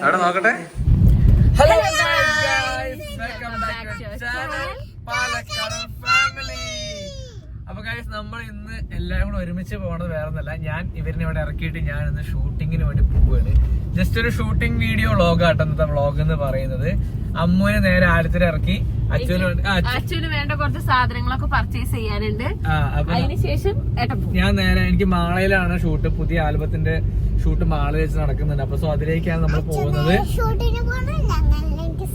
അവിടെ നോക്കട്ടെ? ഹലോ അപ്പൊ ഗൈസ് നമ്മൾ ഇന്ന് എല്ലാവരും കൂടെ ഒരുമിച്ച് പോകണത് വേറെ ഒന്നല്ല ഞാൻ ഇവരിനെ ഇവിടെ ഇറക്കിയിട്ട് ഞാൻ ഇന്ന് ഷൂട്ടിങ്ങിന് വേണ്ടി പോവുകയാണ് ജസ്റ്റ് ഒരു ഷൂട്ടിംഗ് വീഡിയോ വ്ളോഗ് ആട്ടോ ഇന്നത്തെ വ്ളോഗ് എന്ന് പറയുന്നത്. അമ്മുവിനെ നേരെ ആഴത്തിൽ ഇറക്കി. അച്ഛന് വേണ്ടി അച്ഛന് വേണ്ട കുറച്ച് സാധനങ്ങളൊക്കെ പർച്ചേസ് ചെയ്യാനുണ്ട്. അതിനുശേഷം ഞാൻ നേരെ എനിക്ക് മാളയിലാണ് ഷൂട്ട് പുതിയ ആൽബത്തിന്റെ ഷൂട്ട് മാളയിൽ വെച്ച് നടക്കുന്നുണ്ട്. അപ്പൊ സോ അതിലേക്കാണ് നമ്മൾ പോകുന്നത്. ഷൂട്ടിന് പോകണില്ല എനിക്ക്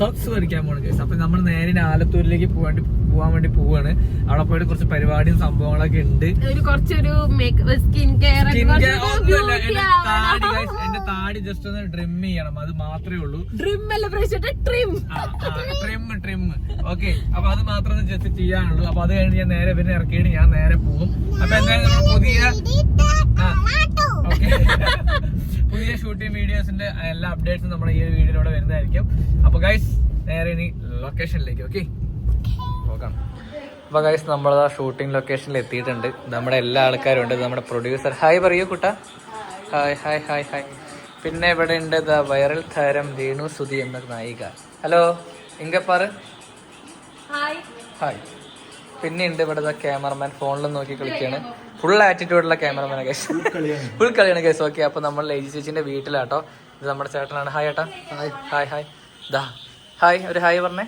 സോക്സ് വരയ്ക്കാൻ പോകണം കേസ് അപ്പൊ നമ്മൾ നേരെ ആലത്തൂരിലേക്ക് പോകാൻ പോവാൻ വേണ്ടി പോവാണ്. അവിടെ പോയിട്ട് കുറച്ച് പരിപാടിയും സംഭവങ്ങളൊക്കെ ഉണ്ട്. കുറച്ചൊരു സ്കിൻ കെയർ എന്റെ താടി ജസ്റ്റ് ഒന്ന് ട്രിം ചെയ്യണം. അത് മാത്രമേ ഉള്ളൂ. ട്രിം അല്ല ട്രിം ട്രിം ട്രിം ഓക്കെ അപ്പൊ അത് മാത്രം ജസ്റ്റ് ചെയ്യാനുള്ളൂ. അപ്പൊ അത് കഴിഞ്ഞ് ഞാൻ നേരെ പിന്നെ ഇറക്കിയിട്ട് ഞാൻ നേരെ പോകും അപ്പൊ എന്തായാലും നമ്മൾ പുതിയ. പുതിയ ഷൂട്ടിംഗ് വീഡിയോസിന്റെ എല്ലാ അപ്ഡേറ്റ്സും നമ്മൾ ഈ വീഡിയോയിലൂടെ വരുന്നതായിരിക്കും. അപ്പൊ ഗൈസ് നേരെ ഇനി ലൊക്കേഷനിലേക്ക് ഓക്കെ നോക്കാം. അപ്പൊ ഗൈസ് നമ്മൾ ആ ഷൂട്ടിംഗ് ലൊക്കേഷനിൽ എത്തിയിട്ടുണ്ട്. നമ്മുടെ എല്ലാ ആൾക്കാരും ഉണ്ട് നമ്മുടെ പ്രൊഡ്യൂസർ ഹായ് പറയൂ കുട്ട. ഹായ് ഹായ് ഹായ് ഹായ് പിന്നെ ഇവിടെ ഉണ്ട് ദ വൈറൽ താരം രേണു സുധി എന്ന നായിക. ഹലോ ഇങ്കപ്പാറ്. ഹായ് ഹായ് പിന്നെ ഉണ്ട് ഇവിടെ ക്യാമറമാൻ ഫോണിൽ നോക്കി കളിക്കുകയാണ് ഫുൾ ആറ്റിറ്റ്യൂഡുള്ള ക്യാമറമാൻ കേസ് ഫുൾ കളിയാണ്. കേസ് ഓക്കെ അപ്പൊ നമ്മൾ ലേജി ചേച്ചിന്റെ വീട്ടിലാട്ടോ. ഇത് നമ്മുടെ ചേട്ടനാണ്. ഹായ് ഏട്ടാ. ഹായ് ഹായ് ഹായ് ദാ. ഹായ് ഒരു ഹായ് പറഞ്ഞേ.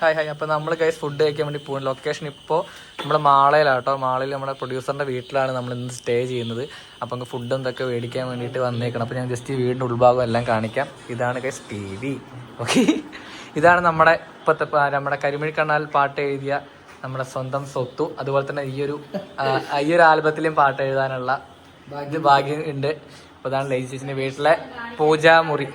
ഹായ് ഹായ് അപ്പൊ നമ്മൾ കൈസ് ഫുഡ് കഴിക്കാൻ വേണ്ടി പോകും ലൊക്കേഷൻ ഇപ്പോൾ നമ്മുടെ മാളയിലാട്ടോ. മാളയിൽ നമ്മുടെ പ്രൊഡ്യൂസറിന്റെ വീട്ടിലാണ് നമ്മൾ ഇന്ന് സ്റ്റേ ചെയ്യുന്നത്. അപ്പോൾ നമുക്ക് ഫുഡ് എന്തൊക്കെ മേടിക്കാൻ വേണ്ടിയിട്ട് വന്നേക്കണം. അപ്പോൾ ഞാൻ ജസ്റ്റ് ഈ വീടിന്റെ ഉൾഭാഗം എല്ലാം കാണിക്കാം. ഇതാണ് കൈസ് ടി വി ഓക്കെ ഇതാണ് നമ്മുടെ ഇപ്പോഴത്തെ നമ്മുടെ കരിമിഴി കണ്ണാൽ പാട്ട് എഴുതിയ നമ്മുടെ സ്വന്തം സ്വത്തു അതുപോലെ തന്നെ ഈ ഒരു ഈ ഒരു ആൽബത്തിലും പാട്ട് എഴുതാനുള്ള ഇത് ഭാഗ്യം ഉണ്ട്. അപ്പോൾ അതാണ് ലൈസിന്റെ വീട്ടിലെ പൂജാമുറി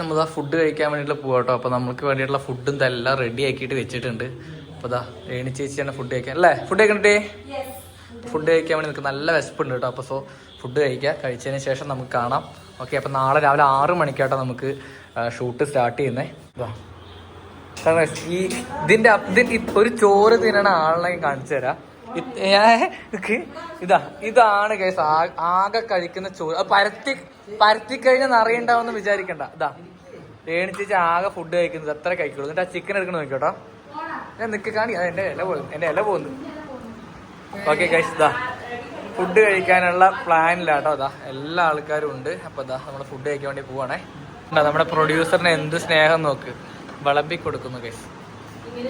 നമ്മൾ ഫുഡ് കഴിക്കാൻ വേണ്ടിയിട്ടുള്ള പോകട്ടോ അപ്പോൾ നമുക്ക് വേണ്ടിയിട്ടുള്ള ഫുഡും ഇതെല്ലാം റെഡി ആക്കിയിട്ട് വെച്ചിട്ടുണ്ട്. അപ്പോൾ ദാ രേണി ചേച്ചിയാണ് ഫുഡ് കഴിക്കാൻ. അല്ലേ? ഫുഡ് കഴിക്കണ്ടേ ഫുഡ് കഴിക്കാൻ വേണ്ടി നിൽക്കും നല്ല വിശപ്പുണ്ട് കേട്ടോ അപ്പോൾ സോ ഫുഡ് കഴിക്കാം. കഴിച്ചതിന് ശേഷം നമുക്ക് കാണാം. ഓക്കെ അപ്പോൾ നാളെ രാവിലെ ആറ് മണിക്കാട്ടോ നമുക്ക് ഷൂട്ട് സ്റ്റാർട്ട് കാരണം ഈ ഇതിന്റെ ഒരു ചോറ് തിന്നണ ആളിനെ കാണിച്ചു തരാം. ഇതാ ഇതാണ് കേസ് ആകെ കഴിക്കുന്ന ചോറ്. പരത്തി പരത്തി കഴിഞ്ഞാൽ നിറയുണ്ടാവുമെന്ന് വിചാരിക്കണ്ട. ഇതാ രേണിച്ചേച്ചി ആകെ ഫുഡ് കഴിക്കുന്നത് അത്ര കഴിക്കുള്ളൂ. എന്നിട്ട് ആ ചിക്കൻ എടുക്കണ നോക്കിയോട്ടോ. ഞാൻ നിക്ക് കാണി അത് എന്റെ ഇല പോകുന്നു എന്റെ ഇല പോകുന്നു ഓക്കെ കേസ് ഇതാ ഫുഡ് കഴിക്കാനുള്ള പ്ലാനിലാട്ടോ അതാ എല്ലാ ആൾക്കാരും ഉണ്ട്. അപ്പൊ അതാ നമ്മൾ ഫുഡ് കഴിക്കാൻ വേണ്ടി പോവാണേ. നമ്മുടെ പ്രൊഡ്യൂസറിന് എന്ത് സ്നേഹം നോക്ക്. വിളമ്പി കൊടുക്കുന്നു കേസ്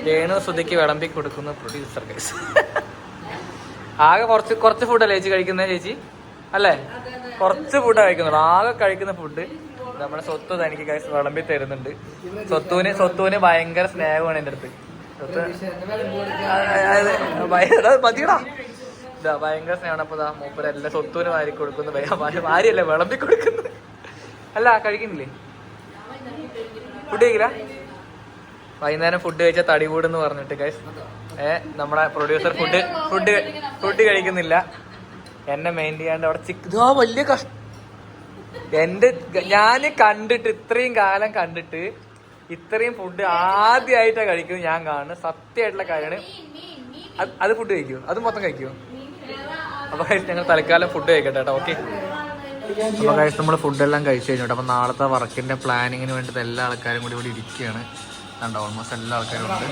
രേണു സുധിക്ക് വിളമ്പി കൊടുക്കുന്നു പ്രൊഡ്യൂസർ കേസ് ആകെ കുറച്ച് കുറച്ച് ഫുഡല്ലേ ചേച്ചി കഴിക്കുന്നത് ചേച്ചി? അല്ലേ? കുറച്ച് ഫുഡ് കഴിക്കുന്നുള്ളൂ. ആകെ കഴിക്കുന്ന ഫുഡ് നമ്മുടെ സ്വത്ത് തനിക്ക് കഴിച്ച് വിളമ്പി തരുന്നുണ്ട്. സ്വത്തുവിന് സ്വത്തുവിന് ഭയങ്കര സ്നേഹമാണ് എന്റെ അടുത്ത്. സ്വത്ത് മതിയടാ. ഇതാ ഭയങ്കര സ്നേഹമാണ്. അപ്പൊ ഇതാ മൂപ്പര് എല്ലാ സ്വത്തൂന് വാരി കൊടുക്കുന്നു. ഭാര്യയല്ലേ വിളമ്പി കൊടുക്കുന്നു അല്ല കഴിക്കുന്നില്ലേ? ഫുഡ് കഴിക്കില്ല? വൈകുന്നേരം ഫുഡ് കഴിച്ചാൽ തടി കൂടുന്ന് പറഞ്ഞിട്ട് ഗൈസ് ഏ നമ്മുടെ പ്രൊഡ്യൂസർ ഫുഡ് ഫുഡ് ഫുഡ് കഴിക്കുന്നില്ല. എന്നെ മെയിൻ ചെയ്യാണ്ട് അവിടെ ചിക്ക് ഇതാ വലിയ കഷ്ട എന്റെ ഞാൻ കണ്ടിട്ട് ഇത്രയും കാലം കണ്ടിട്ട് ഇത്രയും ഫുഡ് ആദ്യമായിട്ടാണ് കഴിക്കുന്നത് ഞാൻ കാണുന്നത്. സത്യമായിട്ടുള്ള കാര്യമാണ്. അത് അത് ഫുഡ് കഴിക്കുമോ അത് മൊത്തം കഴിക്കുമോ അപ്പൊ കഴിച്ച് ഞങ്ങൾ തൽക്കാലം ഫുഡ് കഴിക്കട്ടെ കേട്ടോ ഓക്കെ അപ്പൊ കഴിച്ച് നമ്മൾ ഫുഡെല്ലാം കഴിച്ചു കഴിഞ്ഞു അപ്പൊ നാളത്തെ വർക്കിന്റെ പ്ലാനിങ്ങിന് വേണ്ടിയിട്ട് എല്ലാ ആൾക്കാരും കൂടി ഇവിടെ ഇരിക്കുകയാണ്. കണ്ടോ ഓൾമോസ്റ്റ് എല്ലാ ആൾക്കാരും ഉണ്ട്.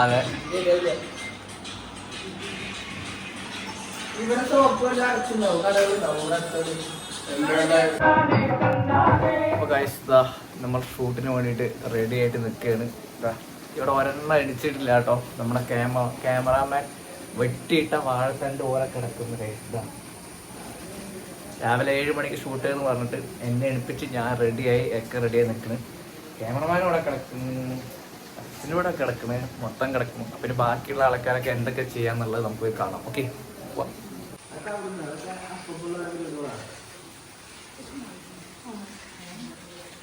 അതെ. അപ്പൊ ഗൈസ് ദാ നമ്മൾ ഷൂട്ടിന് വേണ്ടിയിട്ട് റെഡി ആയിട്ട് നിൽക്കുകയാണ്. ഇവിടെ ഒരെണ്ണം അടിച്ചിട്ടില്ല കേട്ടോ. നമ്മുടെ ക്യാമറ ക്യാമറാമാൻ വെട്ടിയിട്ട വാഴത്തണ്ട് ഓരോ കിടക്കുന്ന രേഖ. രാവിലെ ഏഴ് മണിക്ക് ഷൂട്ട് എന്ന് പറഞ്ഞിട്ട് എന്നെ എണിപ്പിച്ച് ഞാൻ റെഡിയായി ഒക്കെ റെഡിയായി നിൽക്കണ്. ക്യാമറമാനോടെ കിടക്കുന്നു. അച്ഛനോടെ കിടക്കണേ. മൊത്തം കിടക്കുന്നു. അപ്പം പിന്നെ ബാക്കിയുള്ള ആൾക്കാരൊക്കെ എന്തൊക്കെ ചെയ്യാന്നുള്ളത് നമുക്ക് കാണാം. ഓക്കെ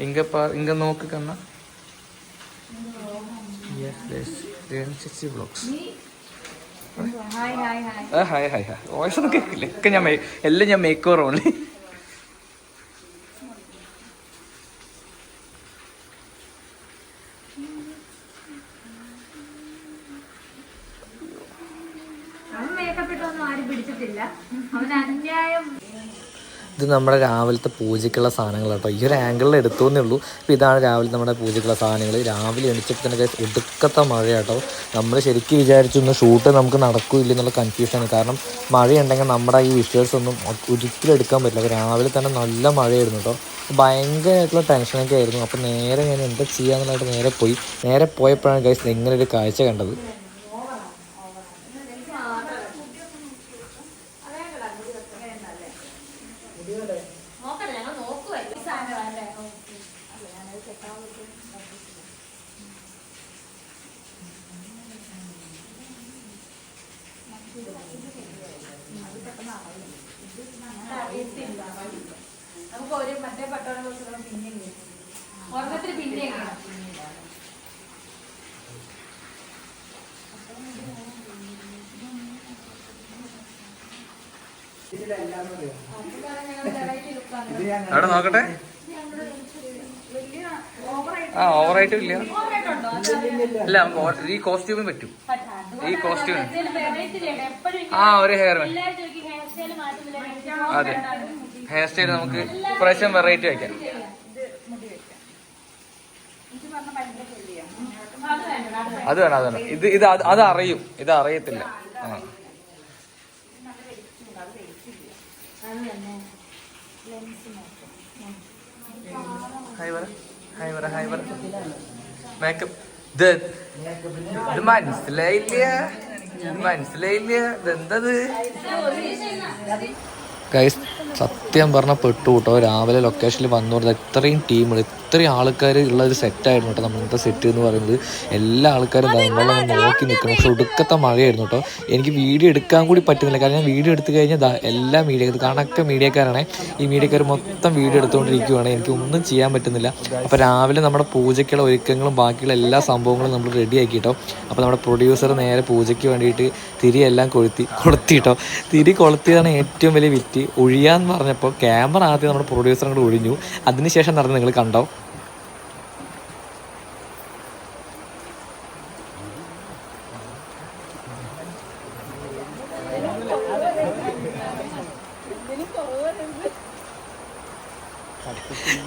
ഇങ്ങപ്പ ഇങ്ങ നോക്ക് കണ്ണ. Blogs hi hi hi hi voice ഒന്നും കേൾക്കില്ല. ഒക്കെ ഞാൻ എല്ലാം ഞാൻ മേക്ക് ഓൺലി ഇത് നമ്മുടെ രാവിലത്തെ പൂജയ്ക്കുള്ള സാധനങ്ങൾ കേട്ടോ. ഈ ഒരു ആംഗിളിൽ എടുത്തോന്നേ ഉള്ളൂ. അപ്പോൾ ഇതാണ് രാവിലെ നമ്മുടെ പൂജയ്ക്കുള്ള സാധനങ്ങൾ രാവിലെ എണിച്ചപ്പോൾ തന്നെ ഒടുക്കത്തെ മഴ കേട്ടോ നമ്മൾ ശരിക്കും വിചാരിച്ചു ഷൂട്ട് നമുക്ക് നടക്കില്ല എന്നുള്ള കൺഫ്യൂഷനാണ് കാരണം മഴയുണ്ടെങ്കിൽ നമ്മുടെ ഈ വിഷ്വൽസ് ഒന്നും ഒരിക്കലും എടുക്കാൻ പറ്റില്ല. രാവിലെ തന്നെ നല്ല മഴയായിരുന്നു കേട്ടോ. ഭയങ്കരമായിട്ടുള്ള ടെൻഷനൊക്കെ ആയിരുന്നു. അപ്പോൾ നേരെ ഞാൻ എന്താ ചെയ്യാന്നുള്ളതായിട്ട് നേരെ പോയി. നേരെ പോയപ്പോഴാണ് ഗൈസ് ഇങ്ങനെ ഒരു കാഴ്ച കണ്ടത്. നമുക്ക് ഒരു മറ്റേ പട്ടോടെ കുറിച്ച് പിന്നെ ഓർമ്മത്തിൽ പിന്നെ അവിടെ നോക്കട്ടെ? ആ ഓവറായിട്ടും ഇല്ല. അല്ല നമുക്ക് ഈ കോസ്റ്റ്യൂമിന് പറ്റും. ഈ കോസ്റ്റ്യൂമിന്. ആ ഒരു ഹെയർ അതെ. ഹെയർ സ്റ്റൈൽ നമുക്ക് പ്രാവശ്യം വെറൈറ്റി വയ്ക്കാം. അത് വേണം അത് വേണം. ഇത് ഇത് അത് അറിയും. ഇത് അറിയത്തില്ല. ഗൈസ് സത്യം പറഞ്ഞ പെട്ടു കേട്ടോ. രാവിലെ ലൊക്കേഷനിൽ വന്നു ഇത്രയും ടീമുകൾ ഇത്രയും ആൾക്കാർ ഉള്ള ഒരു സെറ്റായിരുന്നു കേട്ടോ നമ്മളുടെ സെറ്റ് എന്ന് പറയുന്നത്. എല്ലാ ആൾക്കാരും നമ്മളെ നോക്കി നിൽക്കണം പക്ഷെ ഒടുക്കത്തെ മഴയായിരുന്നു കേട്ടോ. എനിക്ക് വീഡിയോ എടുക്കാൻ കൂടി പറ്റുന്നില്ല. കാരണം ഞാൻ വീഡിയോ എടുത്തു കഴിഞ്ഞാൽ എല്ലാ മീഡിയ കണക്കെ മീഡിയക്കാരാണ്. ഈ മീഡിയക്കാർ മൊത്തം വീഡിയോ എടുത്തുകൊണ്ടിരിക്കുകയാണ് എനിക്ക് ഒന്നും ചെയ്യാൻ പറ്റുന്നില്ല. അപ്പോൾ രാവിലെ നമ്മുടെ പൂജയ്ക്കുള്ള ഒരുക്കങ്ങളും ബാക്കിയുള്ള എല്ലാ സംഭവങ്ങളും നമ്മൾ റെഡിയാക്കി കേട്ടോ. അപ്പോൾ നമ്മുടെ പ്രൊഡ്യൂസർ നേരെ പൂജയ്ക്ക് വേണ്ടിയിട്ട് തിരിയെല്ലാം കൊളുത്തി കൊളുത്തി കേട്ടോ. തിരി കൊളുത്തിയതാണ് ഏറ്റവും വലിയ വിറ്റ്. ഒഴിയാന്ന് പറഞ്ഞപ്പോൾ ക്യാമറ ആദ്യം നമ്മുടെ പ്രൊഡ്യൂസർ കൂടെ ഒഴിഞ്ഞു. അതിനുശേഷം നടന്ന് നിങ്ങൾ കണ്ടോ?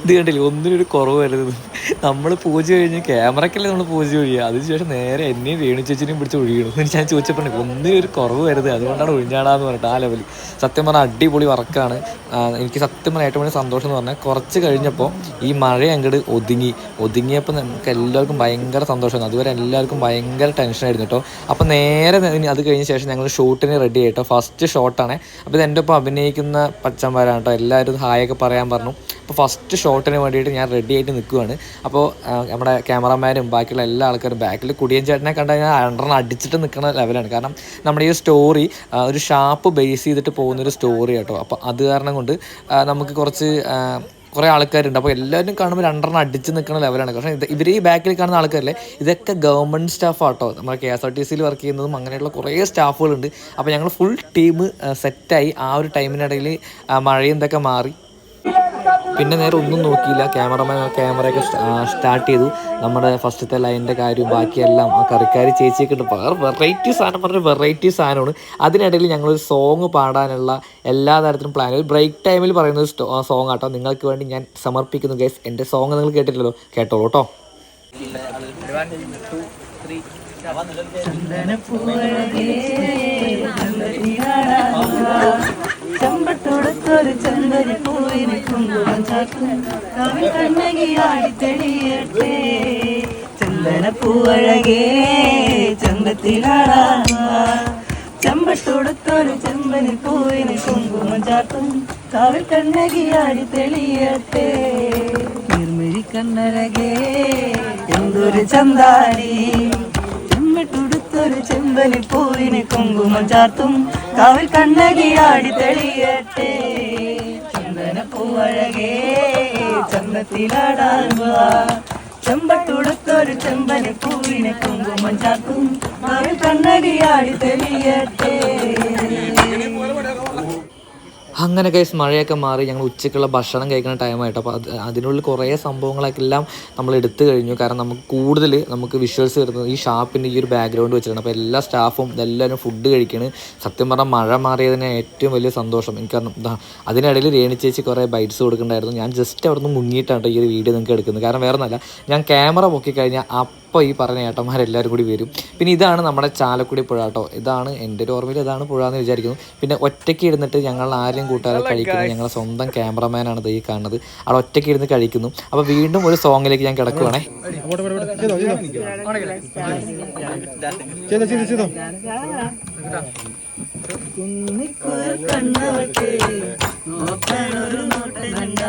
ഇത് കണ്ടില്ലേ? ഒന്നിനും ഒരു കുറവ് വരരുത് നമ്മൾ പൂജ കഴിഞ്ഞ് ക്യാമറക്കല്ലേ നമ്മൾ പൂജ ഒഴിയുക. അതിനുശേഷം നേരെ എന്നെയും വേണിച്ചേച്ചിനെയും ചേച്ചിനെയും പിടിച്ച് ഒഴിയണം എന്ന് ഞാൻ ചോദിച്ചപ്പോൾ ഒന്നിനും ഒരു കുറവ് വരരുത് അതുകൊണ്ടാണ് ഒഴിഞ്ഞാടാന്ന് പറഞ്ഞിട്ട് ആ ലെവലിൽ സത്യം പറഞ്ഞാൽ അടിപൊളി വർക്കാണ്. എനിക്ക് സത്യം പറഞ്ഞാൽ ഏറ്റവും വലിയ സന്തോഷം എന്ന് പറഞ്ഞാൽ കുറച്ച് കഴിഞ്ഞപ്പോൾ ഈ മഴ അങ്ങോട്ട് ഒതുങ്ങി. ഒതുങ്ങിയപ്പോൾ നമുക്ക് എല്ലാവർക്കും ഭയങ്കര സന്തോഷമാണ് അതുവരെ എല്ലാവർക്കും ഭയങ്കര ടെൻഷനായിരുന്നു കേട്ടോ. അപ്പോൾ നേരെ അത് കഴിഞ്ഞ ശേഷം ഞങ്ങൾ ഷൂട്ടിന് റെഡി ആയിട്ടോ ഫസ്റ്റ് ഷോട്ടാണ് അപ്പോൾ ഇത് എന്റെ ഒപ്പം അഭിനയിക്കുന്ന പച്ചന്മാരാണ് കേട്ടോ. എല്ലാവരും ഹായൊക്കെ പറയാൻ പറഞ്ഞു. അപ്പോൾ ഫസ്റ്റ് ഷോട്ടിന് വേണ്ടിയിട്ട് ഞാൻ റെഡി ആയിട്ട് നിൽക്കുവാണ്. അപ്പോൾ നമ്മുടെ ക്യാമറമാനും ബാക്കിയുള്ള എല്ലാ ആൾക്കാരും ബാക്കിൽ കുടിയൻ ചേട്ടനെ കണ്ടാൽ ഞാൻ രണ്ടെണ്ണം അടിച്ചിട്ട് നിൽക്കുന്ന ലെവലാണ് കാരണം നമ്മുടെ ഈ സ്റ്റോറി ഒരു ഷാപ്പ് ബേസ് ചെയ്തിട്ട് പോകുന്നൊരു സ്റ്റോറി കേട്ടോ അപ്പോൾ അത് കാരണം കൊണ്ട് നമുക്ക് കുറച്ച് കുറേ ആൾക്കാരുണ്ട്. അപ്പോൾ എല്ലാവരും കാണുമ്പോൾ രണ്ടെണ്ണം അടിച്ച് നിൽക്കുന്ന ലെവലാണ് പക്ഷേ ഇവർ ഈ ബാക്കിൽ കാണുന്ന ആൾക്കാരല്ലേ ഇതൊക്കെ ഗവൺമെന്റ് സ്റ്റാഫാട്ടോ നമ്മുടെ കെ എസ് ആർ ടി സിയിൽ വർക്ക് ചെയ്യുന്നതും അങ്ങനെയുള്ള കുറേ സ്റ്റാഫുകളുണ്ട് അപ്പോൾ ഞങ്ങൾ ഫുൾ ടീം സെറ്റായി ആ ഒരു ടൈമിനിടയിൽ മഴയും ഇതൊക്കെ മാറി. പിന്നെ നേരെ ഒന്നും നോക്കിയില്ല ക്യാമറമാൻ ക്യാമറയൊക്കെ സ്റ്റാർട്ട് ചെയ്തു നമ്മുടെ ഫസ്റ്റത്തെ ലൈനിന്റെ കാര്യവും ബാക്കിയെല്ലാം ആ കറിക്കാരി ചേച്ചിയൊക്കെ ഉണ്ട് വേറെ വെറൈറ്റി സാധനം പറഞ്ഞ വെറൈറ്റി സാധനമാണ് അതിനിടയിൽ ഞങ്ങളൊരു സോങ് പാടാനുള്ള എല്ലാ തരത്തിലും പ്ലാൻ ഒരു ബ്രേക്ക് ടൈമിൽ പറയുന്ന സോങ് ആട്ടോ നിങ്ങൾക്ക് വേണ്ടി ഞാൻ സമർപ്പിക്കുന്നു ഗൈസ് എന്റെ സോങ് നിങ്ങൾ കേട്ടില്ലല്ലോ കേട്ടോളൂ കേട്ടോ ചെമ്പട്ടോടത്തൊരു ചെമ്പരി പൂവിന് കുങ്കുമം ചാക്കും. കവിൾ കണ്ണകിയാടി തെളിയട്ടെ. ചന്ദന പൂവഴകേ ചന്തത്തിലാടാ. ചെമ്പട്ടോടത്തൊരു ചെമ്പനി പൂവിന് കുങ്കുമം ചാക്കും. കവിൾ കണ്ണകിയാടി തെളിയട്ടെ. നിർമ്മിരി കണ്ണഴകേ എന്തൊരു ചന്താടി ചെമ്മിട്ടുടുത്തൊരു ചെമ്പനി പൂവിന് കുങ്കുമം ചാർത്തും. കാവിൽ ആടി തെളിയട്ടെ. ചന്ദന പൂവഴകേ ചന്ദത്തിലാടാൻ ചെമ്പട്ടുടുത്തൊരു ചെമ്പനി പൂവിന് കുങ്കുമം ചാർത്തും. കാവിൽ ആടി തെളിയട്ടെ. അങ്ങനെ കേസ് മഴയൊക്കെ മാറി ഞങ്ങൾ ഉച്ചയ്ക്കുള്ള ഭക്ഷണം കഴിക്കുന്ന ടൈമായിട്ട് അപ്പോൾ അത് അതിനുള്ളിൽ കുറേ സംഭവങ്ങളൊക്കെ എല്ലാം നമ്മൾ എടുത്തു കഴിഞ്ഞു. കാരണം നമുക്ക് കൂടുതൽ നമുക്ക് വിഷ്വൽസ് വരുന്നത് ഈ ഷാപ്പിന്റെ ഈ ഒരു ബാക്ക്ഗ്രൗണ്ട് വെച്ചിട്ടാണ്. അപ്പോൾ എല്ലാ സ്റ്റാഫും ഇതെല്ലാവരും ഫുഡ് കഴിക്കണ്. സത്യം പറഞ്ഞാൽ മഴ മാറിയതിന് ഏറ്റവും വലിയ സന്തോഷം. എനിക്ക് കാരണം അതിനിടയിൽ രേണി ചേച്ചി കുറേ ബൈറ്റ്സ് കൊടുക്കുന്നുണ്ടായിരുന്നു. ഞാൻ ജസ്റ്റ് അവിടെ നിന്ന് മുങ്ങിയിട്ടാണ് ഈ ഒരു വീഡിയോ നിങ്ങൾക്ക് എടുക്കുന്നത്. കാരണം വേറെ ഒന്നല്ല ഞാൻ ക്യാമറ പൊക്കി കഴിഞ്ഞാൽ അപ്പോൾ ഈ പറഞ്ഞ ഏട്ടന്മാരെല്ലാവരും കൂടി വരും. പിന്നെ ഇതാണ് നമ്മുടെ ചാലക്കുടി പുഴ കേട്ടോ. ഇതാണ് എന്റെ ഒരു ഓർമ്മയിൽ ഇതാണ് പുഴ എന്ന് വിചാരിക്കുന്നു. പിന്നെ ഒറ്റയ്ക്ക് ഇരുന്നിട്ട് ഞങ്ങൾ ആരെയും കൂട്ടുകാരെ കഴിക്കുന്നു ഞങ്ങളുടെ സ്വന്തം ക്യാമറമാനാണ് ഈ കാണുന്നത്. അവിടെ ഒറ്റയ്ക്ക് ഇരുന്ന് കഴിക്കുന്നു അപ്പോൾ വീണ്ടും ഒരു സോങ്ങിലേക്ക് ഞാൻ കിടക്കുവാണേ. കുന്നിക്കുരു കണ്ണവൾക്ക് നോക്കണൊരു നോട്ടം കണ്ട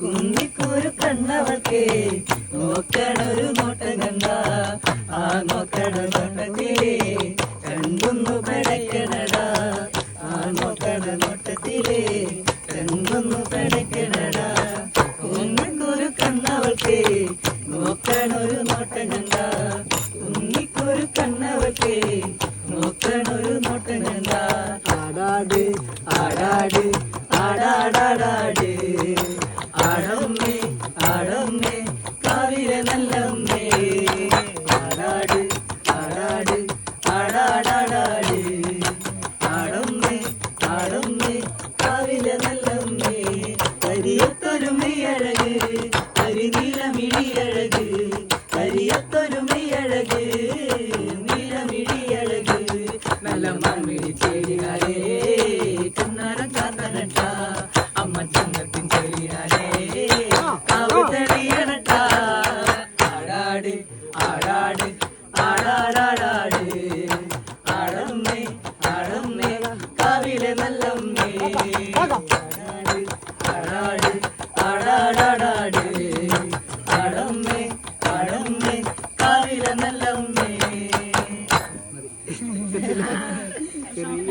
കുന്നിക്കുരു കണ്ണവൾക്ക് നോക്കണൊരു നോട്ടം ആ നോക്കണ നോട്ടത്തിലെ കണ്ടൊന്നു പടയ്ക്കണടാ. ആ നോക്കണ നോട്ടത്തിലെ കണ്ടൊന്നു പടയ്ക്കണടാ. കുന്നിക്കുരു കണ്ണവൾക്ക് നോക്കണൊരു നോട്ടം കണ്ട.